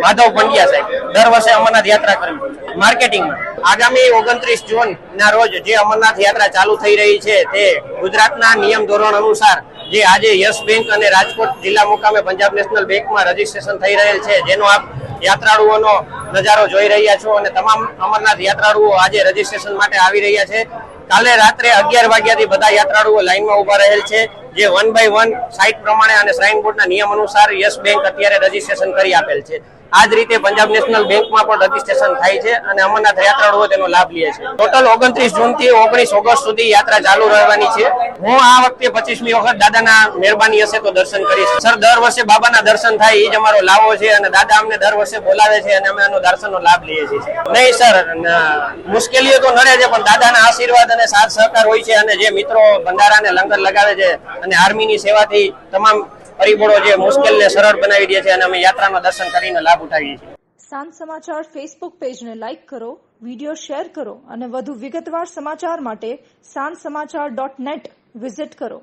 માધવ પંડ્યા સાહેબ, દર વર્ષે અમરનાથ યાત્રા કરવી માર્કેટિંગમાં. આગામી ઓગણત્રીસ જૂન ના રોજ જે અમરનાથ યાત્રા ચાલુ થઈ રહી છે, તે ગુજરાતના નિયમ ધોરણ અનુસાર જે આજે યસ બેંક અને રાજકોટ જિલ્લા મુકામે પંજાબ નેશનલ બેંકમાં રજીસ્ટ્રેશન થઈ રહેલ છે, જેનો આપ યાત્રાળુઓનો નજારો જોઈ રહ્યા છો અને તમામ અમરનાથ યાત્રાળુઓ આજે રજીસ્ટ્રેશન માટે આવી રહ્યા છે. કાલે રાત્રે અગિયાર વાગ્યાથી બધા યાત્રાળુઓ લાઈનમાં ઊભા રહેલ છે. જે વન બાય વન સાઇટ પ્રમાણે અને શ્રાઇન બોર્ડના નિયમ અનુસાર યસ બેંક અત્યારે રજીસ્ટ્રેશન કરી આપેલ છે. આ જ રીતે પંજાબ નેશનલ બેંકમાં પણ રજીસ્ટ્રેશન થાય છે અને અમરનાથ યાત્રાળુઓ તેનો લાભ લે છે. ટોટલ ઓગણત્રીસ જૂનથી ઓગણીસ ઓગસ્ટ સુધી યાત્રા ચાલુ રહેવાની છે. હું આ વખતે પચીસમી વખત દાદાના મહેરબાની હશે તો દર્શન કરીશ. સર, દર વર્ષે બાબાના દર્શન થાય એ જ અમારો લાવો છે અને દાદા અમને દર વર્ષે બોલાવે છે અને અમે આનો દર્શનનો લાભ લઈએ છીએ. નહીં, સર મુશ્કેલીઓ તો નડે છે, પણ દાદાના આશીર્વાદ અને સાથ સહકાર હોય છે અને જે મિત્રો ભંડારા ને લંગર લગાવે છે અને આર્મીની સેવાથી તમામ પરિબળો જે મુશ્કેલને સરળ બનાવી દે છે અને અમે યાત્રાનો દર્શન કરીને લાભ ઉઠાવીએ છીએ. સાંજ સમાચાર ફેસબુક પેજને લાઇક કરો વીડિયો શેર કરો અને વધુ વિગતવાર સમાચાર માટે સાંજ સમાચાર ડોટ નેટ વિઝિટ કરો.